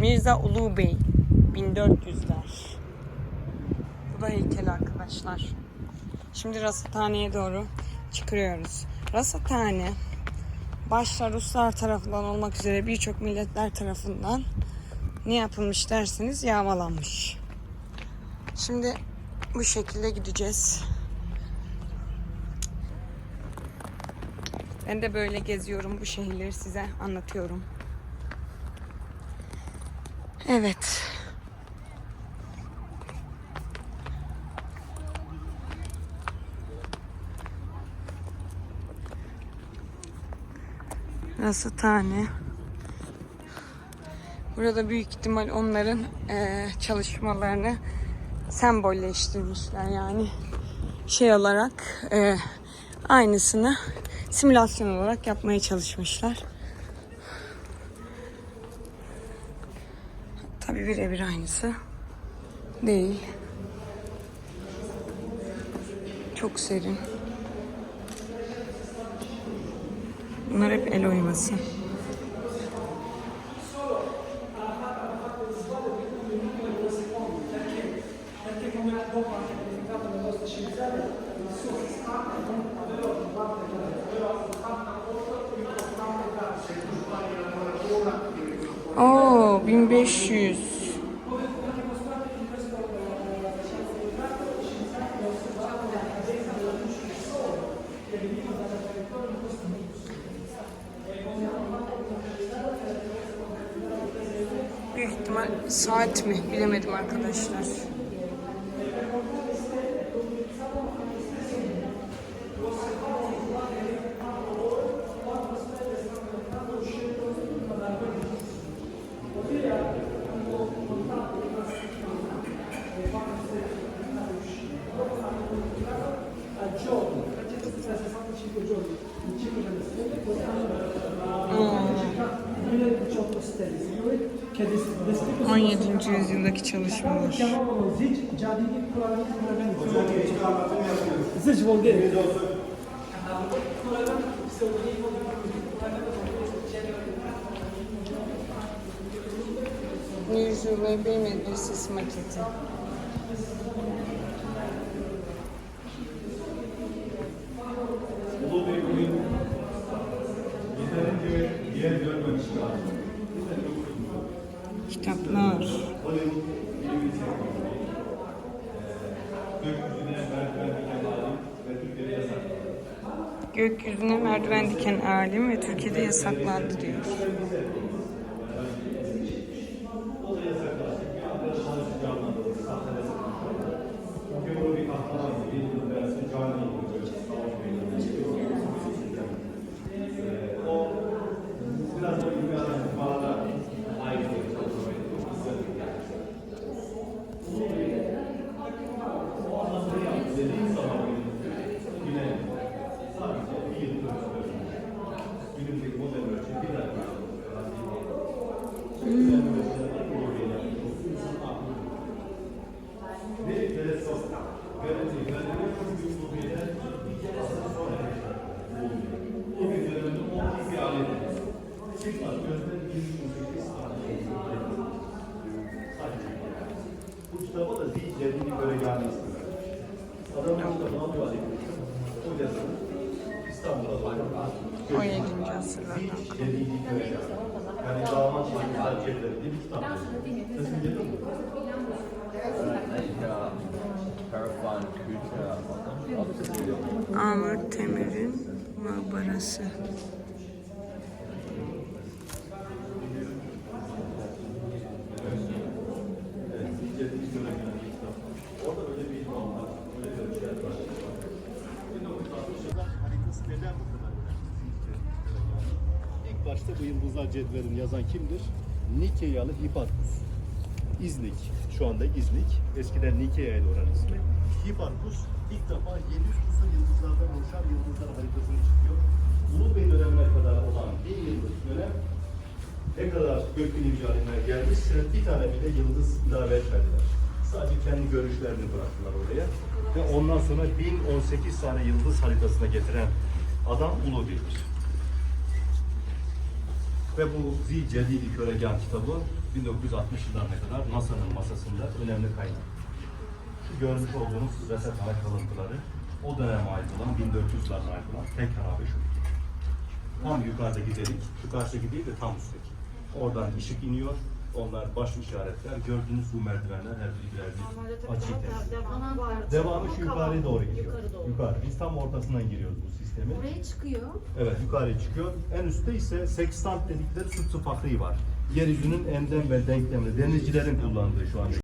Mirza Ulu Bey 1400'ler. Bu da heykel arkadaşlar. Şimdi rasathaneye doğru çıkıyoruz. Rasathane başta Ruslar tarafından olmak üzere birçok milletler tarafından ne yapılmış derseniz yağmalanmış. Şimdi bu şekilde gideceğiz. Ben de böyle geziyorum bu şehirleri size anlatıyorum. Evet. Rasatane. Burada büyük ihtimal onların eee, çalışmalarını sembolleştirmişler yani şey olarak eee, aynısını simülasyon olarak yapmaya çalışmışlar. Tabii birebir aynısı değil. Çok serin. Bunlar hep el oyması. Oo 1500. Büyük ihtimal saat mi bilemedim arkadaşlar. 17. yüzyıldaki çalışmalar. chiamavano Zich Giardini Zich vuol dire Yüzyıl ve bir medresesi maketi. Gökyüzüne merdiven diken alim ve Türkiye'de yasaklandı. Diyor. 17. asırlardan. Yani Temir'in mağbarası. haritası neden bu kadar önemli? Başta bu yıldızlar cedvelini yazan kimdir? Nikyalı Hipparchus. İznik, şu anda İznik. Eskiden Nikea'ydı oranın ismi. Hipparchus ilk defa 700 küsur yıldızlardan oluşan yıldızlar haritasını çıkıyor. Ulu Bey dönemine kadar olan bir yıllık dönem ne kadar gökbilimci alimler gelmişse bir tane bile yıldız ilave etmediler. Sadece kendi görüşlerini bıraktılar oraya. Ve ondan sonra 1018 tane yıldız haritasına getiren adam Ulu Bey'dir. Ve bu Zil Cedidi Köregan kitabı 1960 yıllarına kadar NASA'nın masasında önemli kaynak. Şu görmüş olduğunuz resephane kalıntıları o döneme ait olan 1400'lerine ait olan tek harabe şu. Tam yukarıdaki delik, şu karşıdaki değil de tam üstteki. Oradan ışık iniyor. Onlar baş işaretler. Gördüğünüz bu merdivenler her biri birer bir açıyı temsil ediyor. Devamı şu yukarıya doğru gidiyor. Yukarı doğru. Yukarı. Biz tam ortasından giriyoruz bu sistemi. Oraya çıkıyor. Evet yukarıya çıkıyor. En üstte ise sextant dedikleri su sıfatlığı var. Yeryüzünün endem ve denklemli denizcilerin kullandığı şu an